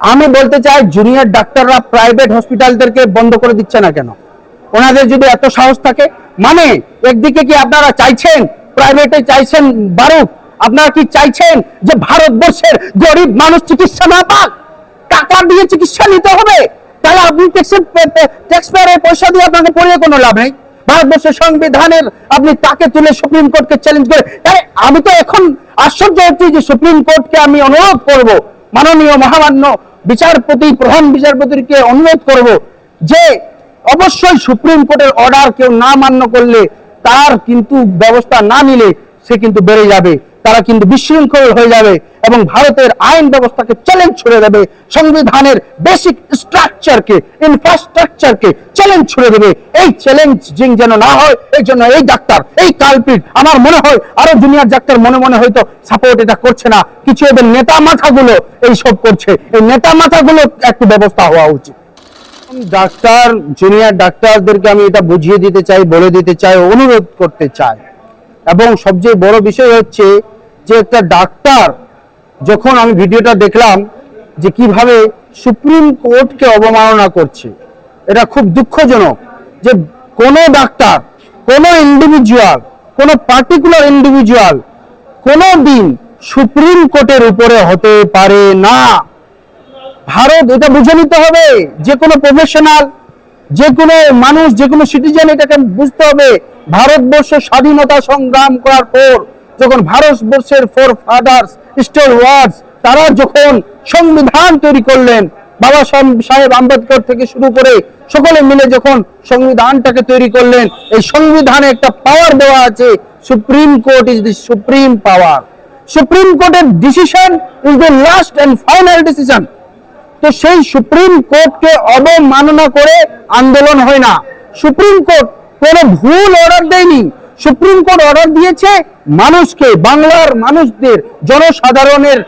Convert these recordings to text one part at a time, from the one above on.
আমি বলতে চাই জুনিয়র ডাক্তাররা প্রাইভেট হসপিটালদেরকে বন্ধ করে দিচ্ছে না কেন? ওনাদের যদি এত সাহস থাকে মানে একদিকে কি আপনারা চাইছেন প্রাইভেটে চাইছেন বারুক আপনারা কি চাইছেন যে ভারতবর্ষের গরিব মানুষ চিকিৎসা না পাক? টাকা দিয়ে চিকিৎসা নিতে হবে? তাহলে আপনি ট্যাক্সের ট্যাক্স পয়সা দিয়ে আপনাকে পড়িয়ে কোনো লাভ নেই। ভারতবর্ষের সংবিধানের আপনি তাকে তুলে সুপ্রিম কোর্টকে চ্যালেঞ্জ করে আমি তো এখন আশ্চর্য হচ্ছি যে সুপ্রিম কোর্টকে আমি অনুরোধ করব মাননীয় মহামান্য বিচারপতি, প্রধান বিচারপতিকে অনুরোধ করব যে অবশ্যই সুপ্রিম কোর্টের অর্ডার কেউ না মান্য করলে তার কিন্তু ব্যবস্থা না নিলে সে কিন্তু বেড়ে যাবে। তারা কিন্তু বিশৃঙ্খল হয়ে যাবে এবং ভারতের আইন ব্যবস্থাকে চ্যালেঞ্জ ছুড়ে দেবে, সংবিধানের বেসিক স্ট্রাকচারকে ইনফ্রাস্ট্রাকচারকে চ্যালেঞ্জ ছুড়ে দেবে। এই চ্যালেঞ্জিং যেন না হয়, এই জন্য এই ডাক্তার, এই কালপিট আমার মনে হয় আরও জুনিয়র ডাক্তার মনে মনে হয়তো সাপোর্ট এটা করছে না। কিছু এদের নেতা মাথাগুলো এই সব করছে। এই নেতা মাথাগুলো একটু ব্যবস্থা হওয়া উচিত। ডাক্তার জুনিয়র ডাক্তারদেরকে আমি এটা বুঝিয়ে দিতে চাই, বলে দিতে চাই, অনুরোধ করতে চাই। এবং সবচেয়ে বড় বিষয় হচ্ছে যে একটা ডাক্তার, যখন আমি ভিডিওটা দেখলাম যে কীভাবে সুপ্রিম কোর্টকে অবমাননা করছে, এটা খুব দুঃখজনক যে কোনো ডাক্তার, কোনো ইন্ডিভিজুয়াল কোনো পার্টিকুলার ইন্ডিভিজুয়াল কোনো দিন সুপ্রিম কোর্টের উপরে হতে পারে না। ভারত, এটা বুঝে নিতে হবে, যে কোনো প্রফেশনাল যে কোনো মানুষ, যে কোনো সিটিজেন এটাকে বুঝতে হবে ভারতবর্ষ স্বাধীনতা সংগ্রাম করার পর যখন ভারতবর্ষের ফোর ফাদার্স স্টোর ওয়ার্ডস তারা যখন সংবিধান তৈরি করলেন, বাবা সাহেব- আম্বেদকর থেকে শুরু করে সকলে মিলে যখন সংবিধানটাকে তৈরি করলেন, এই সংবিধানে একটা পাওয়ার দেওয়া আছে supreme court is the supreme power supreme কোর্টের decision is the last and final decision তো সেই সুপ্রিম কোর্টকে অবমাননা করে আন্দোলন হয় না। সুপ্রিম কোর্ট কোনো ভুল অর্ডার দেয়নি। সুপ্রিম কোর্ট অর্ডার দিয়েছে মানুষকে, বাংলার মানুষদের, জনসাধারণের,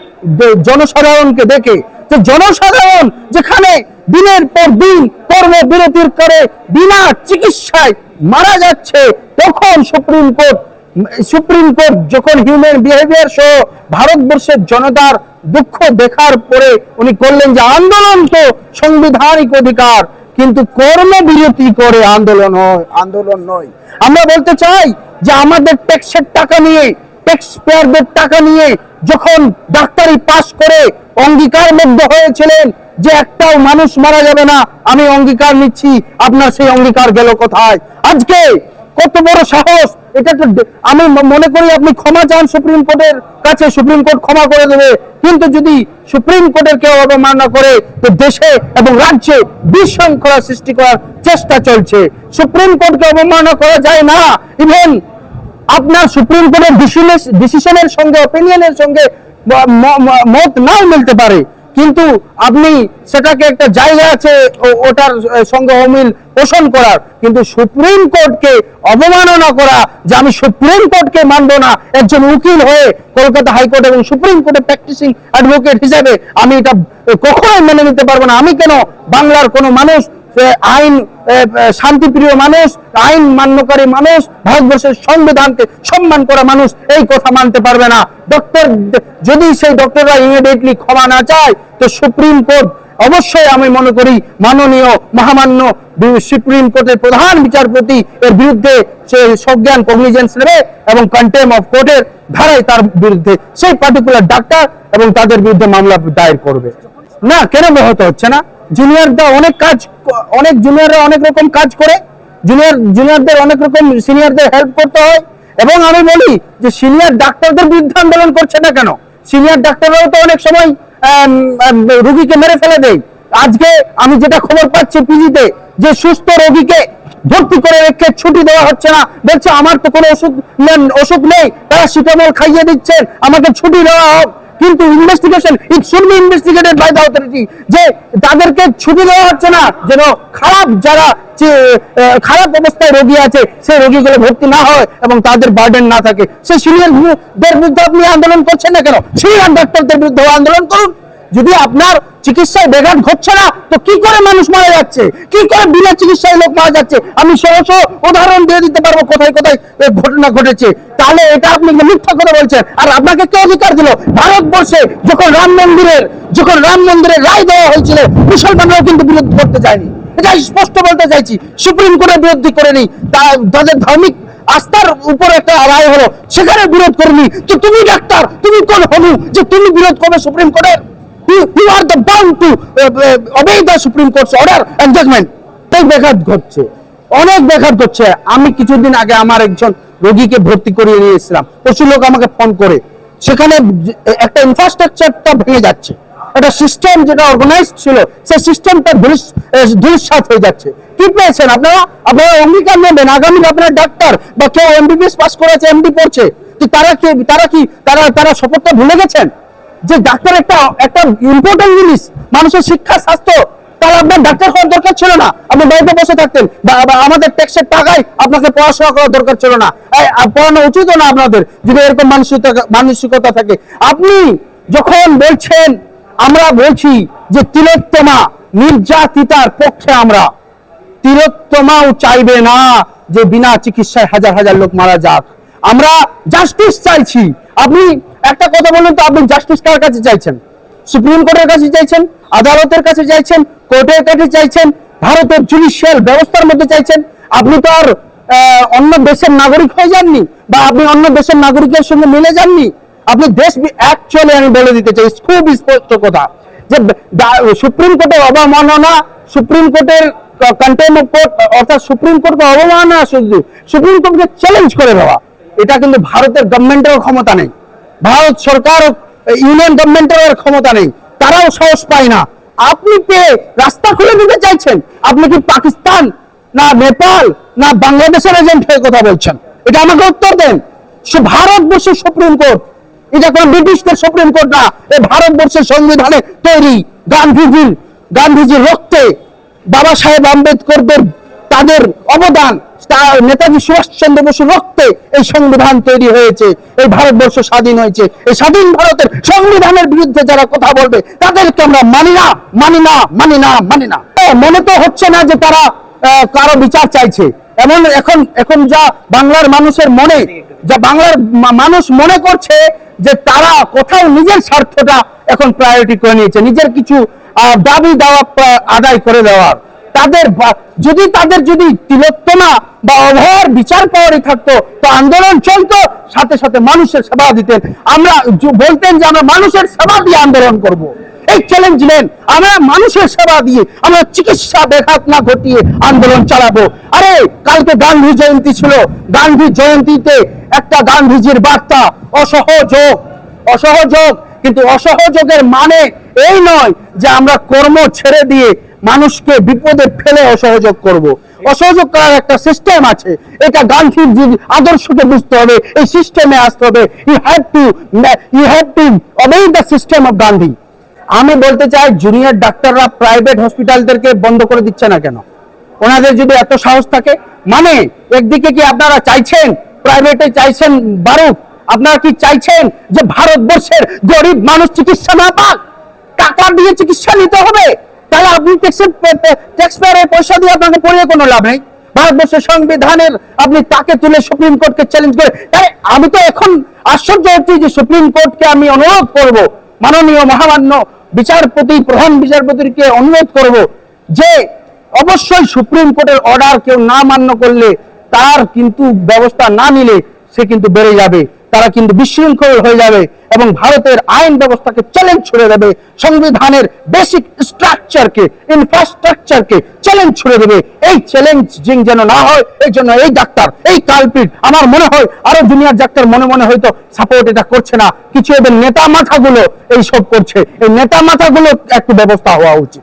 জনসাধারণকে দেখে। যে জনসাধারণ যেখানে দিনের পর দিন কর্মবিরতির করে বিনা চিকিৎসায় মারা যাচ্ছে, তখন সুপ্রিম কোর্ট সুপ্রিম কোর্ট যখন হিউম্যান বিহেভিয়ার সহ ভারতবর্ষের জনতার দুঃখ দেখার পরে উনি করলেন যে আন্দোলন তো সাংবিধানিক অধিকার কিন্তু কর্মবিরতি করে আন্দোলন হয়, আন্দোলন নয়। আমরা বলতে চাই যে আমাদের ট্যাক্সের টাকা নিয়ে ট্যাক্স পেয়ারদের টাকা নিয়ে যখন ডাক্তারি পাস করে অঙ্গীকারবদ্ধ হয়েছিলেন যে একটাও মানুষ মারা যাবে না, আমি অঙ্গীকার নিচ্ছি, আপনার সেই অঙ্গীকার গেল কোথায়? আজকে কত বড় সাহস? এটা তো আমি মনে করি আপনি ক্ষমা চান সুপ্রিম কোর্টের কাছে, সুপ্রিম কোর্ট ক্ষমা করে দেবে। কিন্তু যদি সুপ্রিম কোর্টের কেউ অবমাননা করে, তো দেশে এবং রাজ্যে বিশৃঙ্খলা সৃষ্টি করার চেষ্টা চলছে। সুপ্রিম কোর্টকে অবমাননা করা যায় না। ইভেন আপনার সুপ্রিম কোর্টের ডিসিশনের সঙ্গে অপিনিয়নের সঙ্গে মত নাও মিলতে পারে। কিন্তু আপনি সেটাকে একটা জায়গা আছে ওটার সঙ্গে অমিল পোষণ করার। কিন্তু সুপ্রিম কোর্টকে অবমাননা করা যে আমি সুপ্রিম কোর্টকে মানব না, একজন উকিল হয়ে কলকাতা হাইকোর্ট এবং সুপ্রিম কোর্টে প্র্যাকটিসিং অ্যাডভোকেট হিসাবে আমি এটা কখনোই মেনে নিতে পারব না। আমি কেন বাংলার কোনো মানুষ আইন শান্তিপ্রিয় মানুষ, আইন মান্যকারী মানুষ, ভারতবর্ষের সংবিধানকে সম্মান করা মানুষ, এই কথা মানতে পারবে না। ডক্টর, যদি সেই ডক্টররা ইমিডিয়েটলি ক্ষমা না চায়, তো সুপ্রিম কোর্ট, অবশ্যই আমি মনে করি মাননীয়, মহামান্য সুপ্রিম কোর্টের প্রধান বিচারপতি এর বিরুদ্ধে সে সজ্ঞান কগনিজেন্স নেবে এবং কন্টেম অফ কোর্টের ধারায় তার বিরুদ্ধে সেই পার্টিকুলার ডাক্তার এবং তাদের বিরুদ্ধে মামলা দায়ের করবে। না, কেন ব্যাহত হচ্ছে না? জুনিয়ররা অনেক কাজ অনেক জুনিয়ররা অনেক রকম কাজ করে। জুনিয়র জুনিয়রদের অনেক রকম সিনিয়রদের হেল্প করতে হয়। এবং আমি বলি যে সিনিয়র ডাক্তারদের বিরুদ্ধে আন্দোলন করছে না কেন? সিনিয়র ডাক্তাররাও তো অনেক সময় রুগীকে মেরে ফেলে দেয়। আজকে আমি যেটা খবর পাচ্ছি পিজিতে, যে সুস্থ রোগীকে ভর্তি করে রেখে ছুটি দেওয়া হচ্ছে না। বলছে, আমার তো কোনো নেন- অসুখ নেই। তারা সিটামল খাইয়ে দিচ্ছেন। আমাকে ছুটি দেওয়া হোক। কিন্তু investigation it should be investigated by the authority যে তাদেরকে ছুটি দেওয়া হচ্ছে না, যেন খারাপ যারা খারাপ অবস্থায় রোগী আছে, সেই রোগীগুলো ভর্তি না হয় এবং তাদের বার্ডেন না থাকে। সেই সিনিয়রদের বিরুদ্ধে আপনি আন্দোলন করছেন না কেন? সিনিয়র ডাক্তারদের বিরুদ্ধে আন্দোলন করুন। যদি আপনার চিকিৎসায় ব্যাঘাত ঘটছে না, তো কি করে মানুষ মারা যাচ্ছে? কি করে বিনা চিকিৎসায় লোক মারা যাচ্ছে? আমি সহজ উদাহরণ দিয়ে দিতে পারব কোথায় কোথায় ঘটনা ঘটেছে। তাহলে এটা আপনি মিথ্যা করে বলছেন। আর আপনাকে কে অধিকার দিল? ভারতবর্ষে যখন রাম মন্দিরের, যখন রাম মন্দিরের রায় দেওয়া হয়েছিল, মুসলমানরাও কিন্তু বিরোধ করতে যায়নি। এটা স্পষ্ট বলতে চাইছি, সুপ্রিম কোর্টের বিরোধী করেনি। তাদের ধার্মিক আস্থার উপর একটা রায় হলো, সেখানে বিরোধ করেনি। তো তুমি ডাক্তার, তুমি কোন হনু যে তুমি বিরোধ করবে সুপ্রিম কোর্টের? You are the bound to obey the supreme court's order and judgement অনেক ব্যাঘাত ঘটছে। অনেক ব্যাঘাত ঘটছে। আমি কিছুদিন আগে আমার একজন রোগীকে ভর্তি করিয়ে নিয়েছিলাম প্রচুর লোক আমাকে ফোন করে। সেখানে একটা ইনফ্রাস্ট্রাকচারটা ভেঙে যাচ্ছে। একটা সিস্টেম যেটা অর্গানাইজড ছিল, সেই সিস্টেমটা ধূলিসাৎ হয়ে যাচ্ছে। কি পেয়েছেন আপনারা? আপনারা অঙ্গীকার নেবেন। আগামী আপনার ডাক্তার বা কেউ এমবিবিএস পাস করেছে এমডি পড়ছে। তারা কি তারা কি, তারা তারা শপথটা ভুলে গেছেন? যে ডাক্তার একটা একটা ইম্পর্টেন্ট জিনিস, মানুষের শিক্ষা, স্বাস্থ্য, তাহলে আপনার ডাক্তার হওয়ার দরকার ছিল না। আপনি বাড়িতে বসে থাকতেন, বা আমাদের ট্যাক্সের টাকায় আপনাকে পড়াশোনা করার দরকার ছিল না। পড়ানো উচিত না আপনাদের, যদি এরকম মানসিকতা মানসিকতা থাকে। আপনি যখন বলছেন, আমরা বলছি যে তিলোত্তমা নির্যাতিতার পক্ষে আমরা। তিলোত্তমাও চাইবে না যে বিনা চিকিৎসায় হাজার হাজার লোক মারা যাক। আমরা জাস্টিস চাইছি। আপনি একটা কথা বলুন তো, আপনি জাস্টিস কার কাছে চাইছেন? সুপ্রিম কোর্টের কাছে চাইছেন? আদালতের কাছে চাইছেন? কোর্টের কাছে চাইছেন? ভারতের জুডিশিয়াল ব্যবস্থার মধ্যে চাইছেন? আপনি তো আর অন্য দেশের নাগরিক হয়ে যাননি বা আপনি অন্য দেশের নাগরিকের সঙ্গে মিলে যাননি? আপনি দেশ অ্যাকচুয়ালি আমি বলে দিতে চাই খুব স্পষ্ট কথা যে সুপ্রিম কোর্টের অবমাননা সুপ্রিম কোর্টের কন্টেম কোর্ট অর্থাৎ সুপ্রিম কোর্টকে অবমাননা শুধু সুপ্রিম কোর্টকে চ্যালেঞ্জ করে দেওয়া। এটা কিন্তু ভারতের গভর্নমেন্টের ক্ষমতা নেই। ভারত সরকার ইউনিয়ন গভর্নমেন্টের ক্ষমতা নেই, তারাও সাহস পায় না। আপনি পেয়ে রাস্তা খুলে দিতে চাইছেন? আপনি কি পাকিস্তান না নেপাল না বাংলাদেশের এজেন্ট হয়ে কথা বলছেন? এটা আমাকে উত্তর দেন। সে ভারতবর্ষের সুপ্রিম কোর্ট। এটা কোন ব্রিটিশদের সুপ্রিম কোর্ট না। এ ভারতবর্ষের সংবিধানে তৈরি। গান্ধীজির গান্ধীজির রক্তে বাবা সাহেব আম্বেদকরদের তাদের অবদান। তা- নেতাজি সুভাষচন্দ্র বসুর রক্তে এই সংবিধান তৈরি হয়েছে, এই ভারতবর্ষ স্বাধীন হয়েছে, এই স্বাধীন ভারতের সংবিধানের বিরুদ্ধে যারা কথা বলবে, তাদেরকে আমরা মানি না মানি না মানি না মানি না। মনে তো হচ্ছে না যে তারা কারও বিচার চাইছে। এমন এখন এখন যা বাংলার মানুষের মনে, যা বাংলার মানুষ মনে করছে যে তারা কোথাও নিজের স্বার্থটা এখন প্রায়োরিটি করে নিয়েছে, নিজের কিছু দাবি দাওয়া আদায় করে দেওয়ার। তাদের যদি তাদের যদি তিলোত্তমা বা অভয়ের বিচার পাওয়ারই থাকতো, তো আন্দোলন চলতো, সাথে সাথে মানুষের সেবা দিতেন। আমরা বলতেন যে আমরা মানুষের সেবা দিয়ে আন্দোলন করব। এই চ্যালেঞ্জ নেন। আমরা মানুষের সেবা দিয়ে, আমরা চিকিৎসা না ঘটিয়ে আন্দোলন চালাবো। আরে, কালকে গান্ধী জয়ন্তী ছিল। গান্ধী জয়ন্তীতে একটা গান্ধীজির বার্তা, অসহযোগ অসহযোগ। কিন্তু অসহযোগের মানে এই নয় যে আমরা কর্ম ছেড়ে দিয়ে মানুষকে বিপদে ফেলে অসহযোগ করব। অসহযোগ করার একটা সিস্টেম আছে। এটা গান্ধীর যে আদর্শকে বুঝতে হবে। এই সিস্টেমে আসতে হবে। You have to you have to obey the system of Gandhi আমি বলতে চাই জুনিয়র ডাক্তাররা প্রাইভেট হসপিটালদেরকে বন্ধ করে দিচ্ছে না কেন? ওনাদের যদি এত সাহস থাকে মানে একদিকে কি আপনারা চাইছেন প্রাইভেটে চাইছেন বারুক আপনারা কি চাইছেন যে ভারতবর্ষের গরিব মানুষ চিকিৎসা না পাক? টাকা দিয়ে চিকিৎসা নিতে হবে? তাহলে আপনি ট্যাক্সের ট্যাক্স পয়সা দিয়ে আপনাকে পড়িয়ে কোনো লাভ নেই। ভারতবর্ষের সংবিধানের আপনি তাকে তুলে সুপ্রিম কোর্টকে চ্যালেঞ্জ করে তাই আমি তো এখন আশ্চর্য হচ্ছি যে সুপ্রিম কোর্টকে আমি অনুরোধ করব, মাননীয় মহামান্য বিচারপতি, প্রধান বিচারপতিকে অনুরোধ করব যে অবশ্যই সুপ্রিম কোর্টের অর্ডার কেউ না মান্য করলে তার কিন্তু ব্যবস্থা না নিলে সে কিন্তু বেড়ে যাবে, তারা কিন্তু বিশৃঙ্খল হয়ে যাবে এবং ভারতের আইন ব্যবস্থাকে চ্যালেঞ্জ ছুড়ে দেবে, সংবিধানের বেসিক স্ট্রাকচারকে ইনফ্রাস্ট্রাকচারকে চ্যালেঞ্জ ছুড়ে দেবে। এই চ্যালেঞ্জিং যেন না হয়, এই জন্য এই ডাক্তার, এই কালপিট আমার মনে হয় আরও দুনিয়ার ডাক্তার মনে মনে হয়তো সাপোর্ট এটা করছে না। কিছু এদের নেতা মাথাগুলো এই সব করছে। এই নেতা মাথাগুলো একটু ব্যবস্থা হওয়া উচিত।